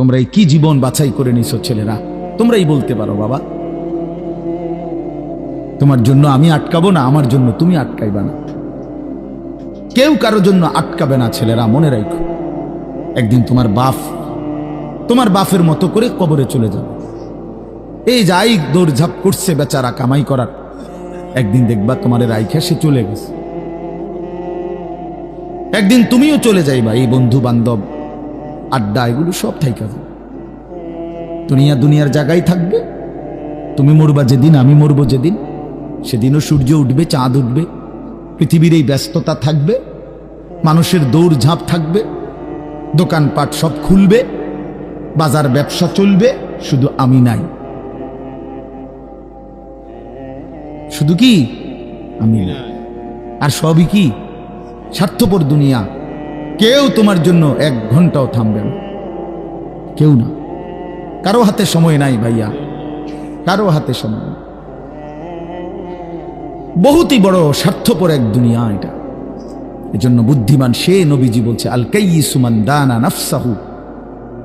তোমরা এই কি জীবন বাছাই করে নিছো ছেলেরা? তোমরাই বলতে পারো, বাবা। তোমার জন্য আমি আটকাবো না, আমার জন্য তুমি আটকাইবা না। কেউ কারও জন্য আটকাবে না ছেলেরা, মনে রাখো একদিন তোমার বাপ, তোমার বাপের মতো করে কবরে চলে যাবে। এই যাই দৌড়ঝাপ করছে বেচারা কামাই করার, একদিন দেখবা তোমার রাইখা সে চলে গেছে। একদিন তুমিও চলে যাইবা, এই বন্ধু বান্ধব আড্ডা এগুলো সব থাইকা যাবে দুনিয়া দুনিয়ার জায়গায় থাকবে। তুমি মরবা যেদিন, আমি মরবো যেদিন। সেদিনও সূর্য উঠবে, চাঁদ উঠবে। পৃথিবীর এই ব্যস্ততা থাকবে। মানুষের দৌড় ঝাঁপ থাকবে। দোকানপাট সব খুলবে। বাজার ব্যবসা চলবে। শুধু আমি নাই। শুধু কি? আমি আর সবই কি? স্বার্থপর দুনিয়া। কেউ তোমার জন্য এক ঘন্টাও থামবে না। কেউ না। কারও হাতে সময় নাই ভাইয়া। কারও হাতে সময় নেই। বহুতই বড় স্বার্থপর এক দুনিয়া এটা। এজন্য বুদ্ধিমান সে নবীজি বলছে আল কাইসুমান দানা নাফসাহু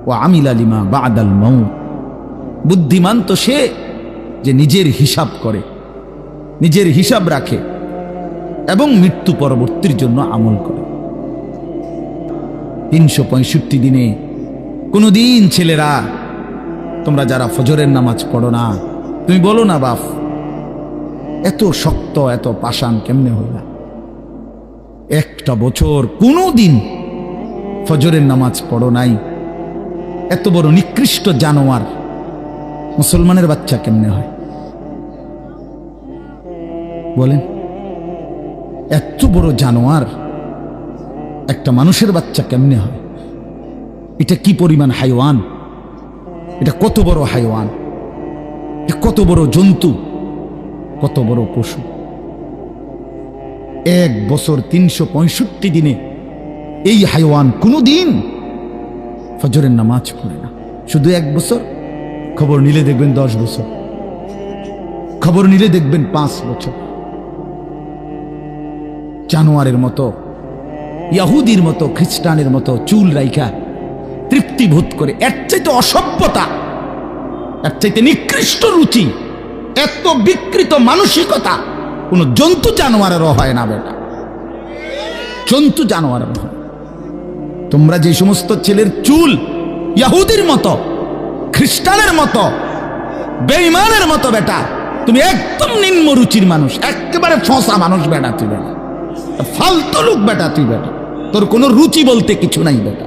ও আমিল আলিমা বাদাল মৌ বুদ্ধিমান তো সে যে নিজের হিসাব করে, নিজের হিসাব রাখে এবং মৃত্যু পরবর্তীর জন্য আমল করে। তিনশো পঁয়ষট্টি দিনে কোনোদিন ছেলেরা, তোমরা যারা ফজরের নামাজ পড়ো না, তুমি বলো না, বাপ, এত শক্ত, এত পাষাণ কেমনে হইলা? একটা বছর কোনো দিন ফজরের নামাজ পড়ো নাই। এত বড় নিকৃষ্ট জানোয়ার মুসলমানের বাচ্চা কেমনে হয়? বলেন, এত বড় জানোয়ার একটা মানুষের বাচ্চা কেমনে হয়? এটা কি পরিমাণ হাইওয়ান? এটা কত বড় হাইওয়ান? কত বড় জন্তু? কত বড় পশু? এক বছর তিনশো পঁয়ষট্টি দিনে এই হাইওয়ান কোনো দিন ফজরের নামাজ পড়ে না। শুধু এক বছর? খবর নিলে দেখবেন দশ বছর। খবর নিলে দেখবেন পাঁচ বছর। জানোয়ারের মতো ইয়াহুদির মতো, খ্রিস্টানের মতো চুল রাইখা তৃপ্তিভূত করে। এর চাইতে অসভ্যতা, এর চাইতে নিকৃষ্ট রুচি, এত বিকৃত মানসিকতা কোন জন্তু জানোয়ারেরও হয় না বেটা। জন্তু জানোয়ারের তোমরা যে সমস্ত ছেলের চুল ইয়াহুদির মতো, খ্রিস্টানের মতো বেইমানের মতো বেটা, তুমি একদম নিম্ন রুচির মানুষ, একেবারে ফসা মানুষ বেটা তুই বেটা। ফালতু লোক বেটা তুই বেটা। তোর কোনো রুচি বলতে কিছু নাই বেটা।